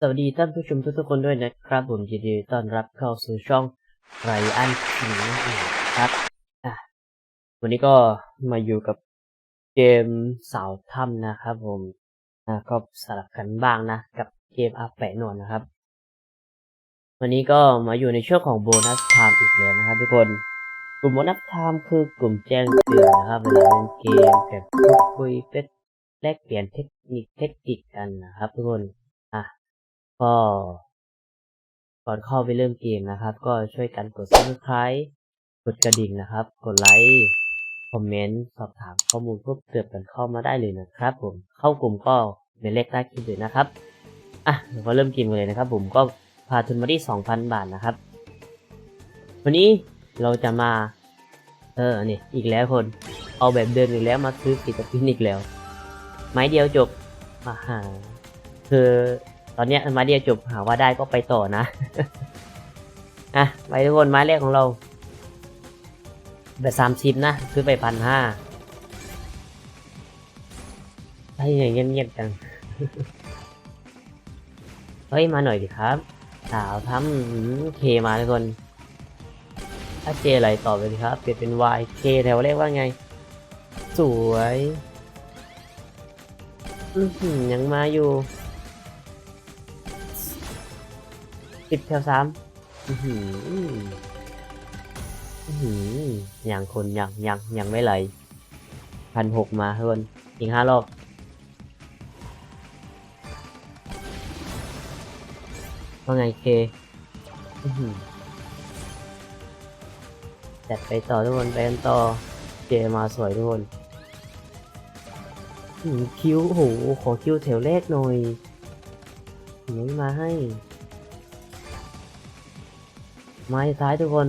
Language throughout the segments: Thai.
สวัสดีท่านผู้ชมทุกๆคนด้วยนะครับ ผมยินดีต้อนรับเข้าสู่ช่อง Ryan King นั่นเองครับวันนี้ก็มาอยู่กับเกมสาวถ้ำนะครับผมก็สลับกันบ้างนะ กับเกมอาแปะหนวดนะครับ วันนี้ก็มาอยู่ในช่วงของโบนัสไทม์อีกแล้วนะครับทุกคนกลุ่มโบนัสไทม์คือกลุ่มแจ้งเตือนนะครับเวลาเล่นเกมแบบคุยเป็นแลกเปลี่ยนเทคนิคเทคนิคกันนะครับทุกคนอะ ก็ก่อนเข้าไปเริ่มเกมนะครับ ก็ช่วยกันกด subscribe กดกระดิ่งนะครับ กดไลค์คอมเมนต์สอบถามข้อมูลเพิ่มเติมกันเข้ามาได้เลยนะครับ ผมเข้ากลุ่มก็เป็นเลขใต้คลิปเลยนะครับอะเดี๋ยวก็เริ่มเกมกันเลยนะครับ ผมก็พาทุนมาที่ 2,000 บาทนะครับ วันนี้เราจะมา เออนี่อีกแล้วคน เอาแบบเดิมอีกแล้วมาซื้อกิจพินอีกแล้ว ไม้เดียวจบมาหาคือ ตอนนี้ไม้เดียวจบหาว่าได้ก็ไปต่อนะ อะ ไปทุกคนไม้แรกของเราแบบสามสิบนะซื้อไปพันห้าไอ้เงียบเงียบจัง เฮ้ย มาหน่อยดิครับ สาวทำเคมาทุกคน ถ้าเจอะไรต่อไปดิครับ เปลี่ยนเป็น Y K แถวเลขว่าไง สวย ยังมาอยู่ สิบแถวสามอือหืออื้อหืออย่างคนยังยังยังไม่ไหลพันหกมาเพื่อนอีกห้ารอบว่าไงเคอื้อหือจัดไปต่อทุกคนไปกันต่อเจมาสวยทุกคนอื้อหือคิวโอ้โหขอคิวแถวแรกหน่อยไม่มาให้ ไม้ท้ายทุกคน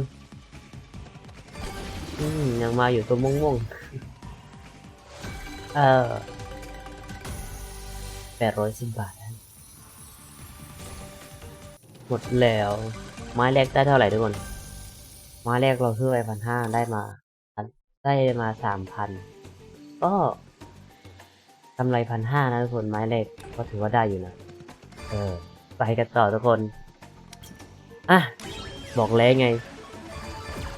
อืมยังมาอยู่ตัวม่วงๆเออแปดร้อยสิบบาท หมดแล้ว ไม้แรกได้เท่าไหร่ทุกคน ไม้แรกเราซื้อไปพันห้าได้มา ได้มาสามพัน ก็กำไรพันห้านะทุกคน ไม้แรกก็ถือว่าได้อยู่นะ เออ ไปกันต่อทุกคน อะ บอกแล้วไง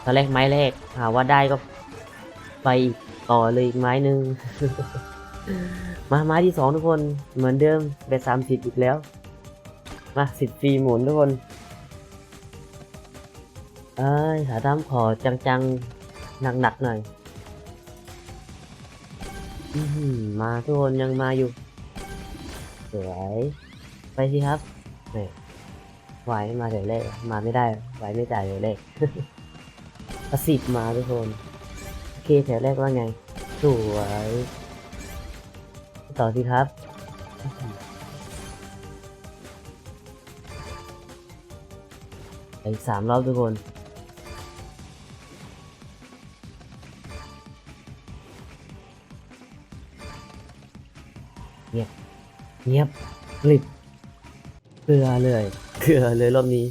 ตอนแรกไม้แรกหาว่าได้ก็ไปอีกต่อเลยอีกไม้หนึ่งมาไม้ที่สองทุกคนเหมือนเดิมไปสามสิบอีกแล้ว มาสิบฟรีหมุนทุกคนเอ้ยขาตั้มขอจังๆหนักๆหน่อยมาทุกคนยังมาอยู่ สวย ไปสิครับเนี่ย ไหวมาเดี๋ยวเลขมาไม่ได้ไหวไม่จ่ายเดี๋ยวเลขประสิทธิ์มาทุกคนโอเคแถวแรกว่าไง สวย ต่อสิครับ อีกสามรอบทุกคนเงียบ เงียบกริบเกลือเลย เกลือเลยรอบนี้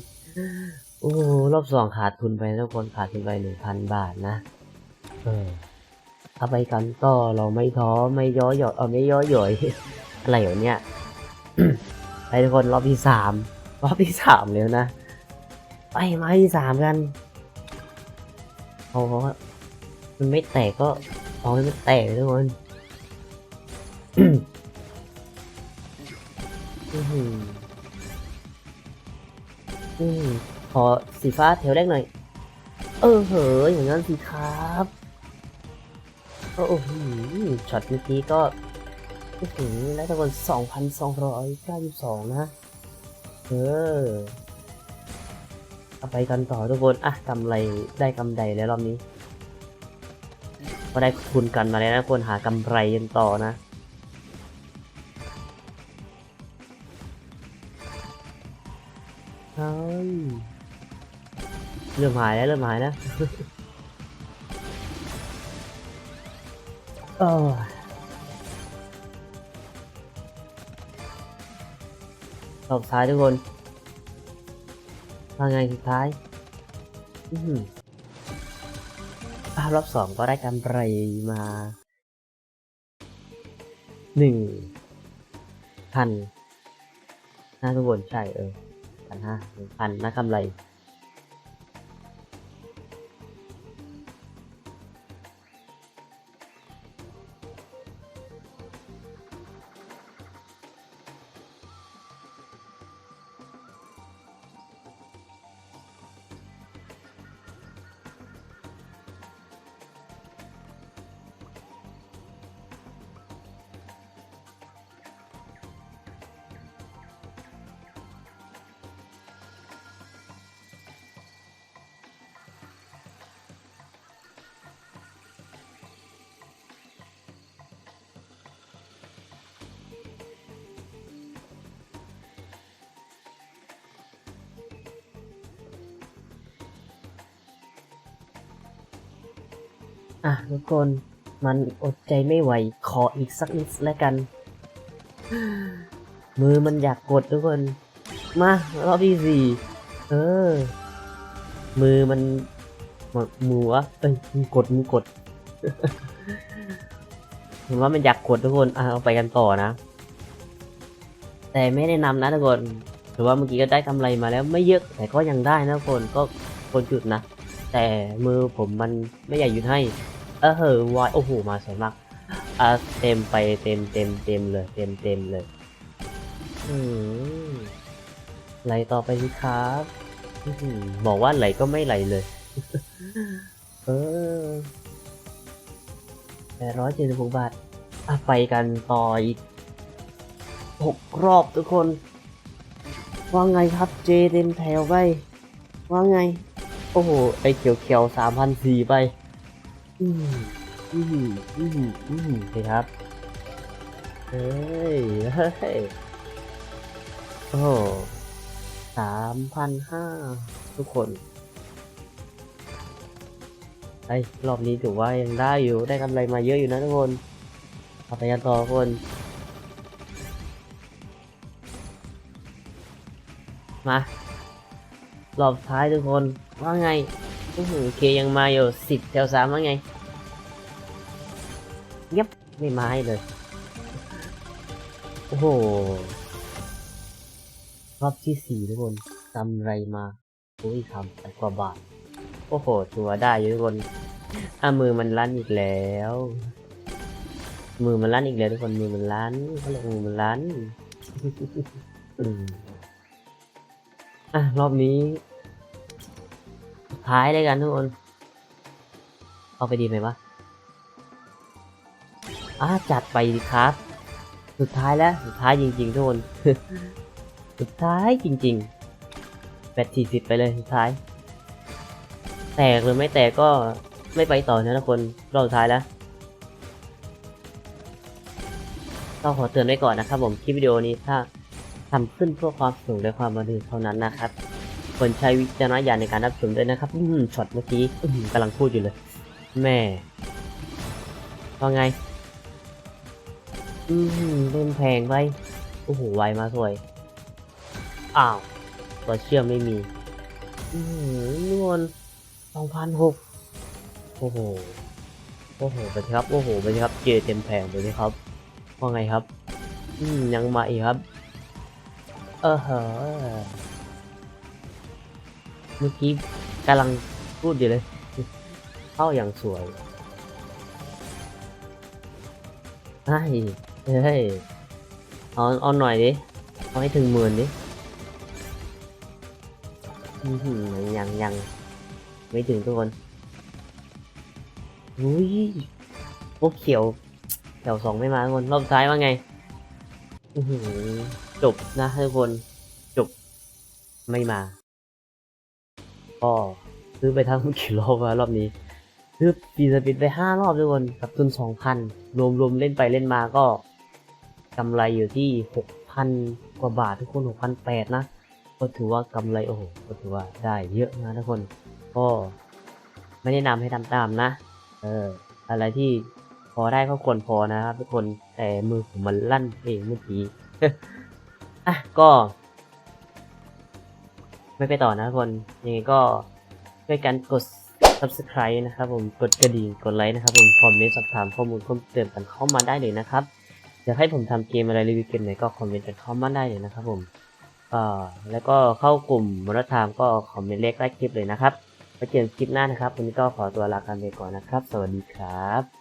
โอ้รอบสองขาดทุนไปทุกคนขาดทุนไปหนึ่งพันบาทนะ เออถ้าไปกันต่อเราไม่ท้อไม่ย่อหย่อนเออไม่ย่อหย่อยอะไรอย่างเนี้ยไปทุกคนรอบที่สามรอบที่สามแล้วนะ ไปมาที่สามกันเอาเพราะว่ามันไม่แตกก็เอาให้มันแตกทุกคน ขอสีฟ้าแถวแรกหน่อย เออเหอะอย่างนั้นสิครับโอ้โหช็อตเมื่อกี้ก็โอ้โหได้ทั้งหมดสองพันสองร้อยเก้าสิบสองนะ เออเอาไปกันต่อทุกคน อะกำไรได้กำไรแล้วรอบนี้ ก็ได้ทุนกันมาแล้วนะควรหากำไรกันต่อนะ เฮ้ยเริ่มหายแล้วเริ่มหายแล้วเออรอบท้ายทุกคนว่าไงสุดท้าย อือหืออะรอบสองก็ได้กำไรมาหนึ่งพันนะทุกคนใช่เออ พันห้าหนึ่งพันนะกำไร อะทุกคนมันอดใจไม่ไหว ขออีกสักนิดแล้วกัน มือมันอยากกดทุกคน มารอบที่สี่เออ มือมันหมดมือวะเอ้ยมือกดมือกดผมว่ามันอยากกดทุกคนอะเอาไปกันต่อนะ แต่ไม่แนะนำนะทุกคนถือว่าเมื่อกี้ก็ได้กำไรมาแล้วไม่เยอะแต่ก็ยังได้นะทุกคนก็คนจุดนะ แต่มือผมมันไม่อยากหยุดให้ เออเหอวายโอ้โหมาสวยมากอะเต็มไปเต็มเต็มเต็มเลย เต็มเต็มเลย อืมไหลต่อไปสิครับบอกว่าไหลก็ไม่ไหลเลย เออแปดร้อยเจ็ดสิบหกบาทอะไปกันต่ออีกหกรอบทุกคน ว่าไงครับเจเต็มแถวไปว่าไง โอ้โหไอเขียวเขียวสามพันสี่ไป อืมอืมอืมอืมสิครับ เฮ้ย เฮ้ย โอ้สามพันห้าทุกคนไอ้รอบนี้ถือว่ายังได้อยู่ได้กำไรมาเยอะอยู่นะทุกคนเอาไปกันต่อคนมารอบท้ายทุกคน ว่าไงอื้อหือเคยังมาอยู่สิบแถวสามว่าไงเงียบไม่มาให้เลย โอ้โหรอบที่สี่ทุกคนกำไรมาโอ้ยทำไปกว่าบาท โอ้โหชัวได้อยู่ทุกคนอะมือมันลั่นอีกแล้ว มือมันลั่นอีกแล้วทุกคน มือมันลั่นเขาเรียกมือมันลั่นอืมอะรอบนี้ ท้ายเลยกันทุกคน เอาไปดีไหมวะอ่าจัดไปครับ สุดท้ายแล้ว สุดท้ายจริงๆทุกคน สุดท้ายจริงๆแปดสี่สิบไปเลยสุดท้าย แตกหรือไม่แตกก็ไม่ไปต่อนะทุกคนรอบสุดท้ายแล้วต้องขอเตือนไว้ก่อนนะครับผม คลิปวิดีโอนี้ถ้าทำขึ้นเพื่อความสนุกและความบันเทิงเท่านั้นนะครับ ควรใช้วิจารณญาณในการรับชมด้วยนะครับอืมช็อตเมื่อกี้อื้อหือกำลังพูดอยู่เลย แม่ว่าไง อืมเล่นแพงไปโอ้โหไวมาสวย อ้าวตัวเชื่อมไม่มี อืมนวลสองพันหกโอ้โห โอ้โหไปครับ โอ้โหไปครับ เจอเต็มแผงไปสิครับ ว่าไงครับ อืม ยังมาอีกครับ เออเหอ เมื่อกี้กำลังพูดอยู่เลย เข้าอย่างสวยใช่เฮ้ยเอาเอาหน่อยดิ เอาให้ถึงหมื่นดิยังยังไม่ถึงทุกคนอุ้ยพวกเขียวแถวสองไม่มาทุกคน รอบท้ายว่าไงจบนะทุกคน จบไม่มา ก็ซื้อไปทั้งกี่รอบวะรอบนี้ ซื้อปีสปิดไปห้ารอบทุกคนกับทุนสองพันรวมรวมเล่นไปเล่นมาก็กำไรอยู่ที่หกพันกว่าบาททุกคนหกพันแปดนะ ก็ถือว่ากำไรโอ้โหก็ถือว่าได้เยอะนะทุกคน ก็ไม่แนะนำให้ทำตามนะ เออ อะไรที่พอได้ก็ควรพอนะครับทุกคนแต่มือผมมันลั่นเองเมื่อกี้อะก็ ไม่ไปต่อนะทุกคนยังไงก็ช่วยกันกด subscribe นะครับผมกดกระดิ่งกดไลค์นะครับผมคอมเมนต์สอบถามข้อมูลเพิ่มเติมกันเข้ามาได้เลยนะครับอยากให้ผมทำเกมอะไรรีวิวเกมไหนก็คอมเมนต์กันเข้ามาได้เลยนะครับผมก็แล้วก็เข้ากลุ่มมรธรรมก็คอมเมนต์เลขใต้คลิปเลยนะครับไว้เจอกันคลิปหน้านะครับวันนี้ก็ขอตัวลากันไปก่อนนะครับ สวัสดีครับ